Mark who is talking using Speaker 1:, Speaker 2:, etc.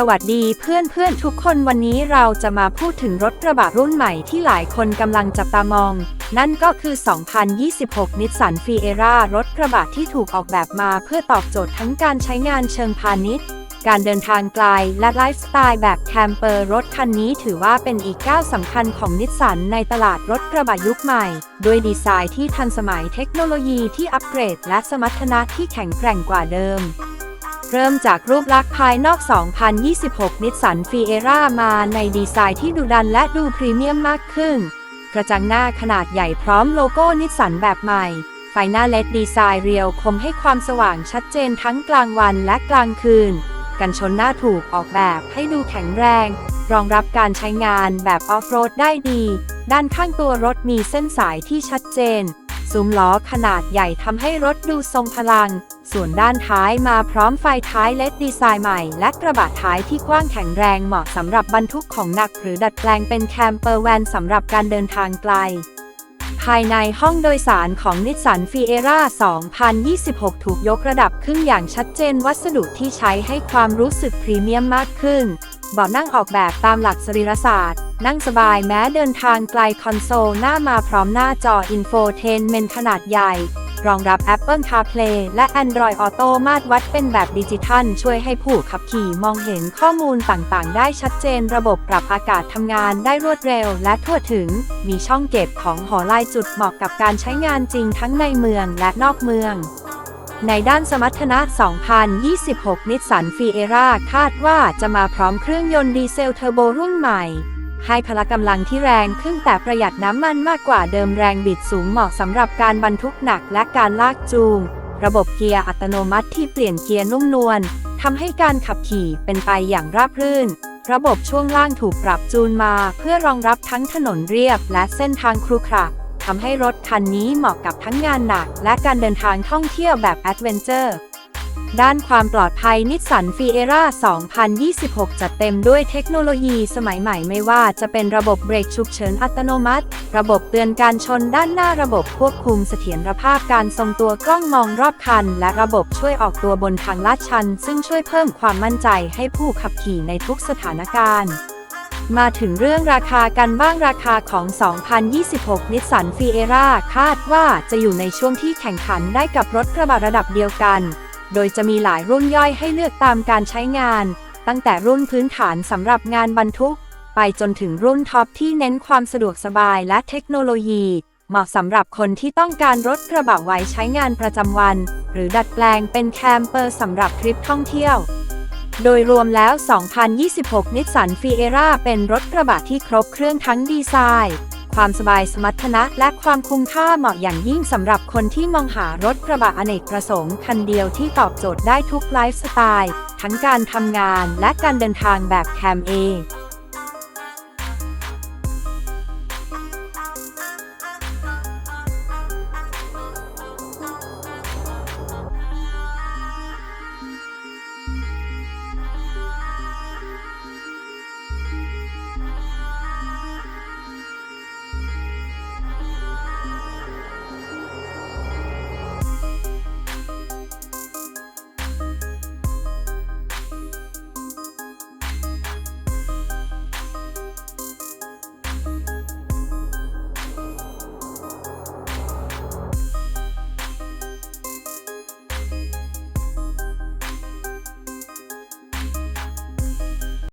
Speaker 1: สวัสดีเพื่อนเพื่อนทุกคนวันนี้เราจะมาพูดถึงรถกระบะรุ่นใหม่ที่หลายคนกำลังจับตามอง นั่นก็คือ 2026นิสสันฟีเอรารถกระบะที่ถูกออกแบบมาเพื่อตอบโจทย์ทั้งการใช้งานเชิงพาณิชย์ การเดินทางไกลและไลฟ์สไตล์แบบแคมเปอร์รถคันนี้ถือว่าเป็นอีกก้าวสำคัญของนิสสันในตลาดรถกระบะยุคใหม่ ด้วยดีไซน์ที่ทันสมัยเทคโนโลยีที่อัปเกรด และสมรรถนะที่แข็งแกร่งกว่าเดิม เริ่มจากรูปลักษณ์ภายนอก 2026 นิสสันฟีเอรามาในดีไซน์ที่ดุดันและดูพรีเมียมมากขึ้น กระจังหน้าขนาดใหญ่พร้อมโลโก้นิสสันแบบใหม่ ไฟหน้าเลดดีไซน์เรียวคมให้ความสว่างชัดเจนทั้งกลางวันและกลางคืน กันชนหน้าถูกออกแบบให้ดูแข็งแรง รองรับการใช้งานแบบออฟโรดได้ดี ด้านข้างตัวรถมีเส้นสายที่ชัดเจนซุ้มล้อขนาดใหญ่ทำให้รถดูทรงพลัง ส่วนด้านท้ายมาพร้อมไฟท้ายเลดดีไซน์ใหม่ และกระบะท้ายที่กว้างแข็งแรงเหมาะสำหรับบรรทุกของหนักหรือดัดแปลงเป็นแคมเปอร์แวนสำหรับการเดินทางไกล ภายในห้องโดยสารของนิสสันฟีเอรา2026 ถูกยกระดับขึ้นอย่างชัดเจนวัสดุที่ใช้ให้ความรู้สึกพรีเมียมมากขึ้นเบาะนั่งออกแบบตามหลักสรีรศาสตร์ นั่งสบายแม้เดินทางไกลคอนโซลหน้ามาพร้อมหน้าจออินโฟเทนเมนขนาดใหญ่ รองรับ Apple CarPlay และ Android Auto มาตรวัดเป็นแบบดิจิทัล ช่วยให้ผู้ขับขี่มองเห็นข้อมูลต่างๆ ได้ชัดเจน ระบบปรับอากาศทำงานได้รวดเร็วและทั่วถึง มีช่องเก็บของหอลายจุดเหมาะกับการใช้งานจริงทั้งในเมืองและนอกเมืองในด้านสมรรถนะ 2026 นิสสันฟีเอราคาดว่าจะมาพร้อมเครื่องยนต์ดีเซลเทอร์โบรุ่นใหม่ ให้พละกำลังที่แรงขึ้นแต่ประหยัดน้ำมันมากกว่าเดิมแรงบิดสูงเหมาะสำหรับการบรรทุกหนักและการลากจูง ระบบเกียร์อัตโนมัติที่เปลี่ยนเกียร์นุ่มนวลทำให้การขับขี่เป็นไปอย่างราบรื่น ระบบช่วงล่างถูกปรับจูนมาเพื่อรองรับทั้งถนนเรียบและเส้นทางครุขระทำให้รถคันนี้เหมาะกับทั้งงานหนัก และการเดินทางท่องเที่ยวแบบแอดเวนเจอร์ ด้านความปลอดภัยนิสสันฟีเอร่า2026 จัดเต็มด้วยเทคโนโลยีสมัยใหม่ไม่ว่าจะเป็นระบบเบรกฉุกเฉินอัตโนมัติ ระบบเตือนการชนด้านหน้าระบบควบคุมเสถียรภาพการทรงตัวกล้องมองรอบคัน และระบบช่วยออกตัวบนทางลาดชัน ซึ่งช่วยเพิ่มความมั่นใจให้ผู้ขับขี่ในทุกสถานการณ์มาถึงเรื่องราคากันบ้างราคาของ 2026นิสสันฟีเอราคาดว่าจะอยู่ในช่วงที่แข่งขันได้กับรถกระบะระดับเดียวกัน โดยจะมีหลายรุ่นย่อยให้เลือกตามการใช้งาน ตั้งแต่รุ่นพื้นฐานสำหรับงานบรรทุก ไปจนถึงรุ่นท็อปที่เน้นความสะดวกสบายและเทคโนโลยี เหมาะสำหรับคนที่ต้องการรถกระบะไว้ใช้งานประจำวัน หรือดัดแปลงเป็นแคมเปอร์สำหรับทริปท่องเที่ยวโดยรวมแล้ว 2026 นิสสันฟีเอราเป็นรถกระบะที่ครบเครื่องทั้งดีไซน์ ความสบายสมรรถนะ และความคุ้มค่าเหมาะอย่างยิ่งสำหรับคนที่มองหารถกระบะอเนกประสงค์คันเดียวที่ตอบโจทย์ได้ทุกไลฟ์สไตล์ ทั้งการทำงานและการเดินทางแบบแคมเอ